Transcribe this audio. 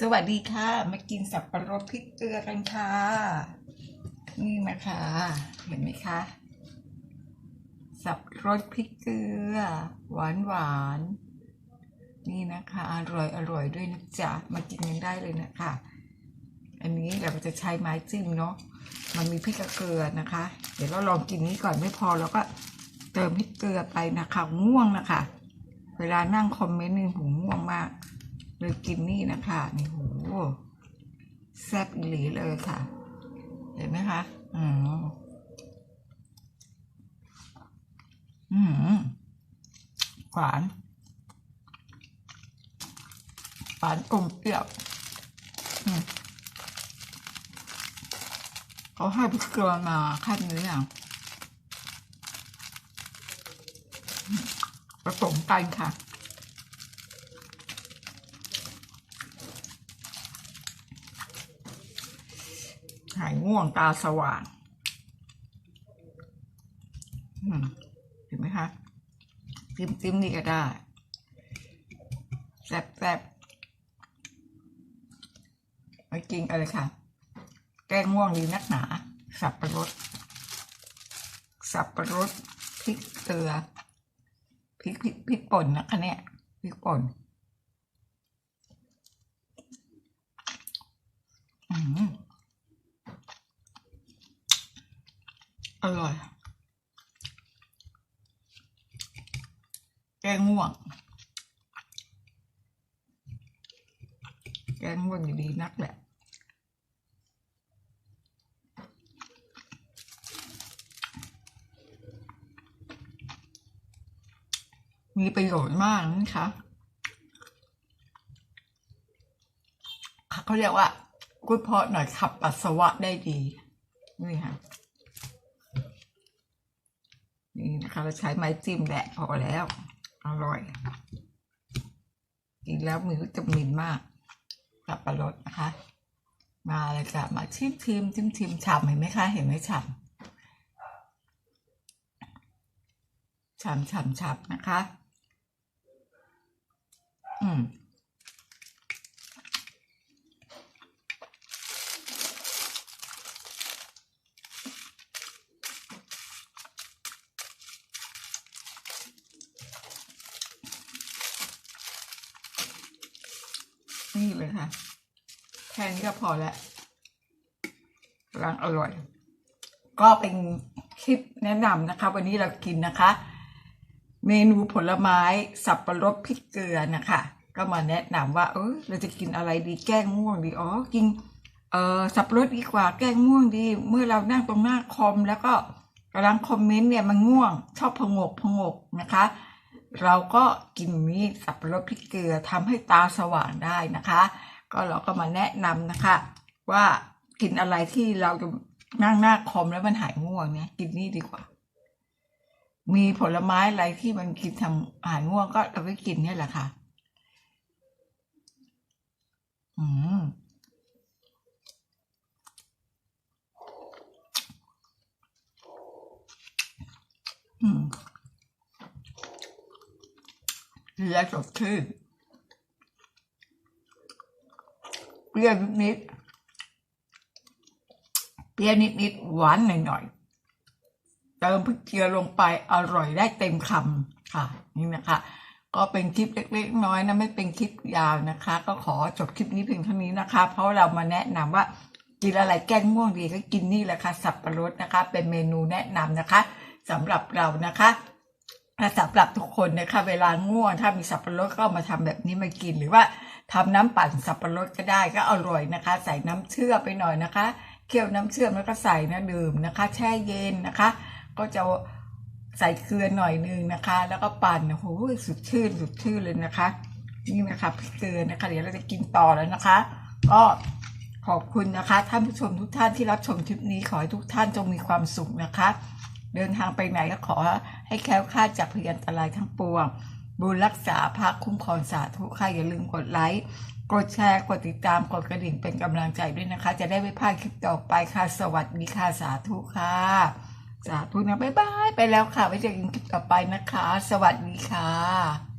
สวัสดีค่ะ มากินสับปะรดพริกเกลือกันค่ะ นี่นะคะเห็นไหมคะ สับรดพริกเกลือ หวานหวาน นี่นะคะ อร่อยอร่อยด้วยนะจ๊ะ มากินกันได้เลยนะคะ อันนี้เราจะใช้ไม้จิ้มเนาะ มันมีพริกเกลือนะคะ เดี๋ยวเราลองกินนี้ก่อนไม่พอเราก็เติมพริกเกลือไปนะคะง่วงนะคะ เวลานั่งคอมเมนต์นี่ผมง่วงมาก ลยกินนี่นะคะนี่โหแซ่บอีหลีเลยค่ะ เห็นไหมคะ อืมอืมหวานหวานกลมเปรี้ยวอืมเขาให้พริกเกลือมาขั้นนี้อะผสมกันค่ะ หายง่วงตาสว่างเห็นไหมคะจิ้มจิ้มนี่ก็ได้แซ่บแซ่บไม่กินอะไรค่ะ แก้ง่วงดีนักหนา สับปะรด สับปะรดพริกเกลือพริกพริกพริกป่นนะคะเนี่ยพริกป่นอืม อร่อย แกงง่วง แกงง่วงดีนักแหละมีประโยชน์มากนะคะเขาเรียกว่ากุ้ยพาะหน่อยขับปัสสาวะได้ดี นี่ค่ะ นี่ะคะ เราใช้ไม้จิ้มแหละพอแล้ว อร่อย กินแล้วมีวิตามินมากสับปะรดนะคะ มาเลยจ้ะมาชิมชิมชิมชิมฉ่ำเห็นไหมคะ เห็นไหมฉ่ำฉ่ำฉ่ำฉ่ำนะคะ อืม นี่เลยค่ะ แค่นี้ก็พอแล้วกำลังอร่อย ก็เป็นคลิปแนะนำนะคะ วันนี้เรากินนะคะ เมนูผลไม้สับปะรดพริกเกลือนะคะ ก็มาแนะนำว่าเออเราจะกินอะไรดีแก้ง่วงดีอ๋อกินเออสับปะรดดีกว่าแก้ง่วงดี เมื่อเรานั่งตรงหน้าคอมแล้วก็กำลังคอมเมนต์เนี่ยมันง่วง ชอบพงกพงกนะคะ เราก็กินนี้สับปะรดพริกเกลือทำให้ตาสว่างได้นะคะ ก็เราก็มาแนะนำนะคะ ว่ากินอะไรที่เราจะนั่งหน้าคอมแล้วมันหายง่วงเนี่ยกินนี่ดีกว่า มีผลไม้อะไรที่มันกินทำหายง่วงก็เราก็กินเนี่ยแหละค่ะ อืมอืม เรียกสดชื่นเปรี้ยวนิดเปรี้ยวนิดๆหวานหน่อยๆเติมพริกเกลือลงไปอร่อยได้เต็มคำค่ะ นี่นะคะ ก็เป็นคลิปเล็กๆน้อยนะไม่เป็นคลิปยาวนะคะ ก็ขอจบคลิปนี้เพียงเท่านี้นะคะ เพราะเรามาแนะนำว่ากินอะไรแก้ง่วงดีก็กินนี่แหละค่ะสับปะรดนะคะ เป็นเมนูแนะนำนะคะสำหรับเรานะคะ สำหรับทุกคนนะคะเวลาง่วงถ้ามีสับปะรดก็เอามาทำแบบนี้มากิน หรือว่าทำน้ำปั่นสับปะรดก็ได้ก็อร่อยนะคะ ใส่น้ำเชื่อมไปหน่อยนะคะ เคี่ยวน้ำเชื่อมแล้วก็ใส่นะดื่มนะคะ แช่เย็นนะคะ ก็จะใส่เกลือหน่อยนึงนะคะ แล้วก็ปั่นโอ้โหสุดชื่นสุดชื่นเลยนะคะ นี่นะคะพริกเกลือนะคะ เดี๋ยวเราจะกินต่อแล้วนะคะ ก็ขอบคุณนะคะ ท่านผู้ชมทุกท่านที่รับชมคลิปนี้ขอให้ทุกท่านจงมีความสุขนะคะ เดินทางไปไหนก็ขอให้แคล้วคลาดจากพยันตรายทั้งปวง บุญรักษาพระคุ้มครองสาธุค่ะอย่าลืมกดไลค์ กดแชร์ กดติดตาม กดกระดิ่งเป็นกำลังใจด้วยนะคะ จะได้ไม่พลาดคลิปต่อไปค่ะ สวัสดีค่ะสาธุค่ะ สาธุนะบ๊ายบาย ไปแล้วค่ะไว้เจอกันคลิปต่อไปนะคะ สวัสดีค่ะ